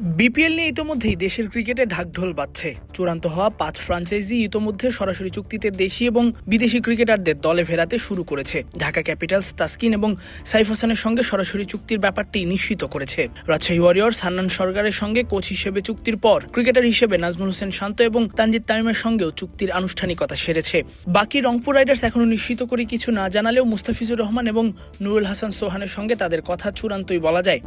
BPL নিয়ে ইতোমধ্যেই দেশের ক্রিকেটে ঢাকঢোল বাজছে। চূড়ান্ত হওয়া পাঁচ ফ্রাঞ্চাইজি ইতোমধ্যে সরাসরি চুক্তিতে দেশি এবং বিদেশি ক্রিকেটারদের দলে ফেরাতে শুরু করেছে। ঢাকা ক্যাপিটালস, তাসকিন এবং সাইফ হাসানের সঙ্গে সরাসরি চুক্তির ব্যাপারটি নিশ্চিত করেছে। রাজশাহী ওয়ারিয়র্স হান্নান সরকারের সঙ্গে কোচ হিসেবে চুক্তির পর ক্রিকেটার হিসেবে নাজমুল হোসেন শান্ত এবং তানজিদ তামিমের সঙ্গেও চুক্তির আনুষ্ঠানিকতা সেরেছে। বাকি রংপুর রাইডার্স এখনও নিশ্চিত করে কিছু না জানালেও মুস্তাফিজুর রহমান এবং নুরুল হাসান সোহানের সঙ্গে তাদের কথা চূড়ান্তই বলা যায়।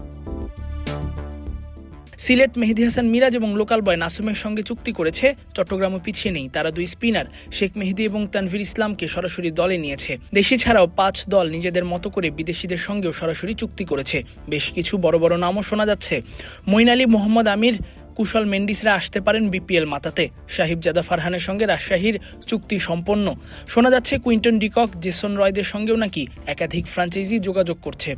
সিলেট মেহেদি হাসান মিরাজ এবং লোকাল বয় নাসুমের সঙ্গে চুক্তি করেছে, চট্টগ্রামও পিছিয়ে নেই, তারা দুই স্পিনার, শেখ মেহেদি এবং তানভীর ইসলামকে সরাসরি দলে নিয়েছে। দেশি ছাড়াও পাঁচ দল নিজেদের মতো করে বিদেশিদের সঙ্গেও সরাসরি চুক্তি করেছে। বেশ কিছু বড় বড় নামও শোনা যাচ্ছে। মঈন আলী, মোহাম্মদ আমির, কুশল মেন্ডিসরা আসতে পারেন বিপিএল মাতাতে। সাহিব জাদা ফারহানের সঙ্গে রাজশাহীর চুক্তি সম্পন্ন। শোনা যাচ্ছে কুইন্টন ডিকক, জেসন রয়দের সঙ্গেও নাকি একাধিক ফ্রাঞ্চাইজি যোগাযোগ করছে।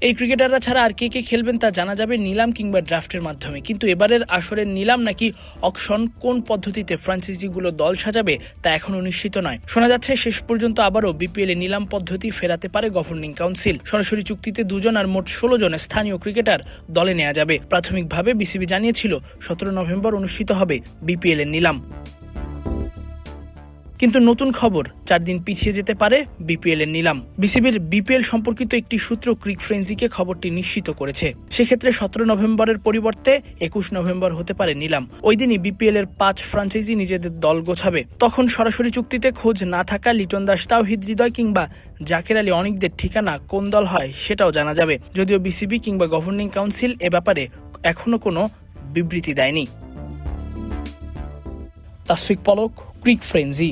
এই ক্রিকেটাররা ছাড়া আর কে কে খেলবেন তা জানা যাবে নিলাম কিংবা ড্রাফটের মাধ্যমে। কিন্তু এবারের আসরের নিলাম নাকি অকশন কোন পদ্ধতিতে ফ্রাঞ্চাইজিগুলো দল সাজাবে তা এখনও নিশ্চিত নয়। শোনা যাচ্ছে শেষ পর্যন্ত আবারও বিপিএল নিলাম পদ্ধতি ফেরাতে পারে গভর্নিং কাউন্সিল সরাসরি চুক্তিতে দুজন আর মোট ষোলো জন স্থানীয় ক্রিকেটার দলে নেওয়া যাবে। প্রাথমিকভাবে বিসিবি জানিয়েছিল, সতেরো নভেম্বর অনুষ্ঠিত হবে বিপিএল এর নিলাম। কিন্তু নতুন খবর চার দিন পিছিয়ে যেতে পারে বিপিএল এর নিলাম। বিসিবির বিপিএল সম্পর্কিত একটি সূত্র ক্রিক ফ্রেন্সিকে খবরটি নিশ্চিত করেছে। সেক্ষেত্রে সতেরো নভেম্বরের পরিবর্তে একুশ নভেম্বর হতে পারে নিলাম। ওই দিনই বিপিএল এর পাঁচ ফ্রাঞ্চাইজি নিজেদের দল গোছাবে। তখন সরাসরি চুক্তিতে খোঁজ না থাকা লিটন দাস, তাওহিদ হৃদয় কিংবা জাকের আলী অনেকদের ঠিকানা কোন দল হয় সেটাও জানা যাবে। যদিও বিসিবি কিংবা গভর্নিং কাউন্সিল এ ব্যাপারে এখনও কোনো বিবৃতি দেয়নি। তাসফিক পলক ক্রিক ফ্রেন্জি